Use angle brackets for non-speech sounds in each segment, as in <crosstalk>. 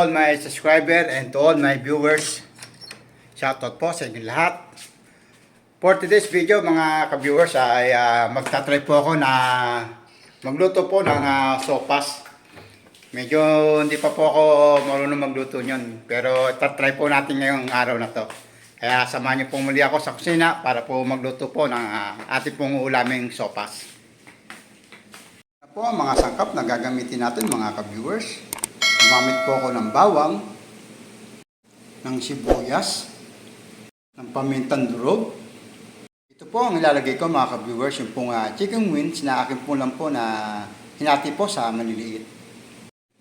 all my subscriber and to all my viewers. Shoutout po sa inyo lahat. For today's video mga ka-viewers ay ah, magta-try po ako na magluto po ng ah, sopas. Medyo hindi pa po ako marunong magluto niyon. Pero tatry po natin ngayong araw na to. Kaya samahan niyo po muli ako sa kusina para po magluto po ng ah, ating pong ulaming sopas. Ito po ang mga sangkap na gagamitin natin mga ka-viewers. Gumamit po ako ng bawang, ng sibuyas, ng pamintang durog. Ito po ang ilalagay ko mga ka-viewers, yung pong ah, chicken wings na akin po lang po na hinati po sa maliliit.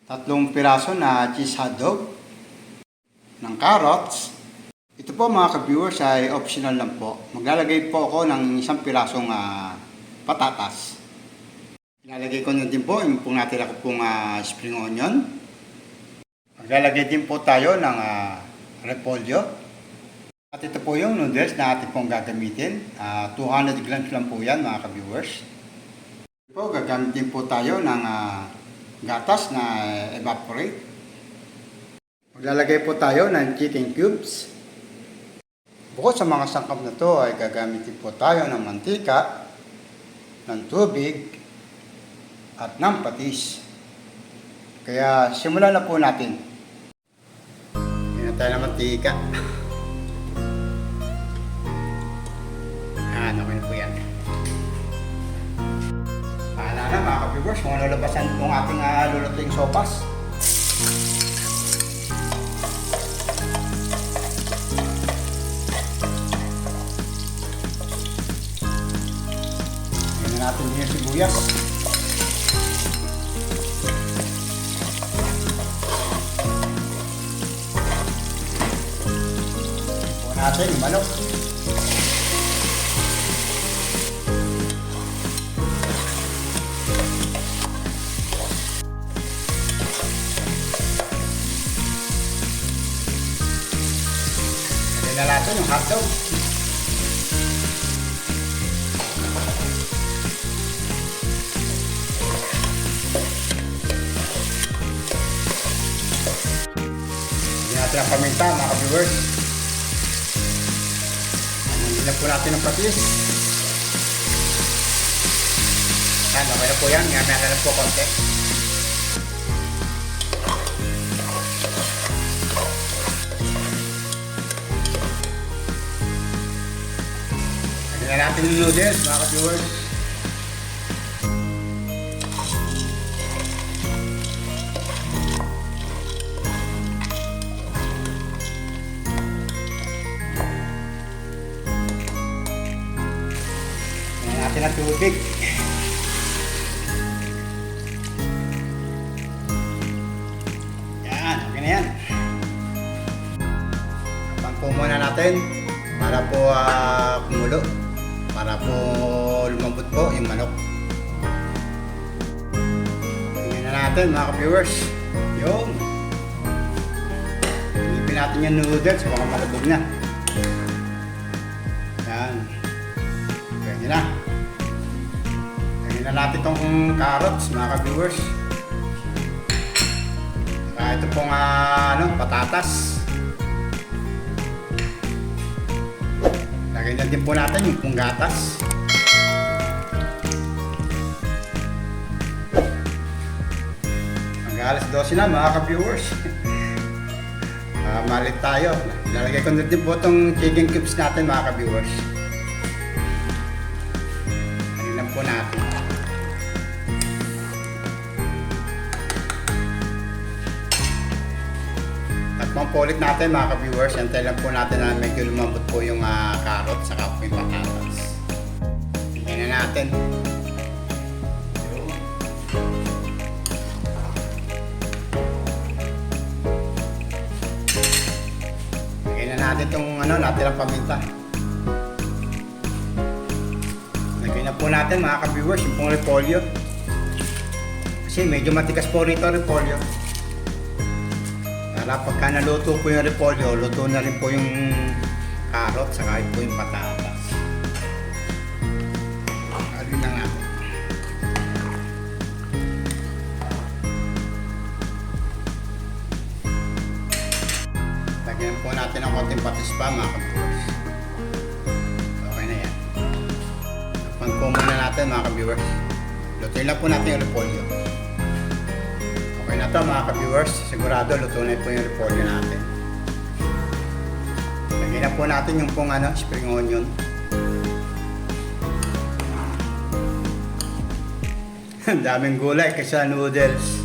Tatlong piraso na cheese hotdog, ng carrots. Ito po mga ka-viewers ay optional lang po. Maglalagay po ako ng isang pirasong ah, patatas. Ilalagay ko na din po yung pong natira ko pong ah, spring onion. Maglalagay din po tayo ng ah, repolyo. At ito po yung noodles na ating pong gagamitin. Ah, 200 grams lang po yan mga ka-viewers. Ito po, gagamit din po tayo ng ah, gatas na evaporate. Maglalagay po tayo ng chicken cubes. Bukod sa mga sangkap na to ay gagamitin po tayo ng mantika, ng tubig, at ng patis. Kaya simulan na po natin. Na tayo ng mantika. Ah, okay na po yan. Pahala na mga ka-viewers kung ano labasan kung ating uh, lulutuing sopas. Tingnan natin din yung sibuyas. Natin manok. Lagyan na natin yung hotdog. Lagyan natin ang paminta mga ka-viewers. Na po natin ang patis. Yan, okay na po yan. Ngayon na lang po konti. Lagyan na natin yung noodles mga ka-viewers. Natin ang tubig. Yan, okay na yan. Tapang po muna natin para po ah, kumulo. Para po lumambot po yung manok. Tingnan na natin mga ka-viewers. Yung. Ilipin natin yung noodles baka malabog na. Yan. Pwede na. Na natin itong carrots mga ka-viewers. Saka ito pong ah, ano, patatas. Lagyan na din po natin yung pong gatas. Hanggang alas 12 na mga ka-viewers. <laughs> Ah, malit tayo. Lalagay ko na din po itong chicken cubes natin mga ka-viewers. Ano lang po natin. Takpang po ulit natin mga ka-viewers. Antay lang po natin na medyo lumambot po yung uh, carrot saka po yung patatas. Tingnan na natin. Lagyan na natin itong ano, natirang paminta. Lagyan na po natin mga ka-viewers yung pong repolyo. Kasi medyo matigas po rito repolyo. Para pagka naluto po yung repolyo, luto na rin po yung carrot saka po yung patatas. Alin na nga. natin ng konting patis pa mga ka-viewers. Okay na yan. Takpan po muna natin mga ka-viewers. Lutuin lang po natin yung repolyo. Na to mga ka-viewers. Sigurado luto na po yung repolyo natin. Lagyan na po natin yung pong ano, spring onion. <laughs> Ang daming gulay kaysa noodles.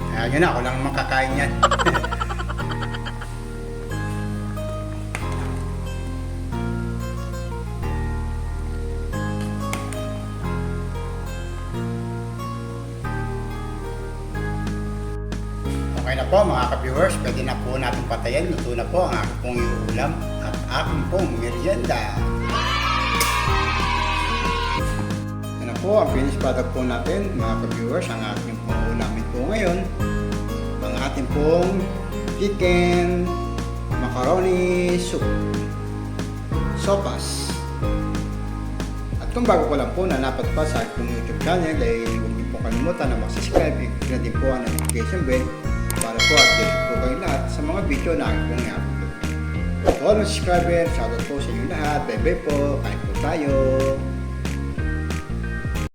Kaya yun ako lang makakain yan. <laughs> Okay na po mga ka-viewers, pwede na po natin patayin. Luto na po ang aking pong ulam at aking pong merienda. Ano po ang finished product po natin mga ka-viewers, ang aking pong ulamin po ngayon. Ang ating pong chicken macaroni soup. Sopas. At kung bago ko lang po na napadpa sa aking YouTube channel, ay huwag niyo po kalimutan na mag-subscribe. I-click na din po ang notification bell para po update po kayo lahat sa mga video na aking pong i-upload. My subscribers, shoutout po sa inyo lahat. Bye-bye po. Kain po tayo.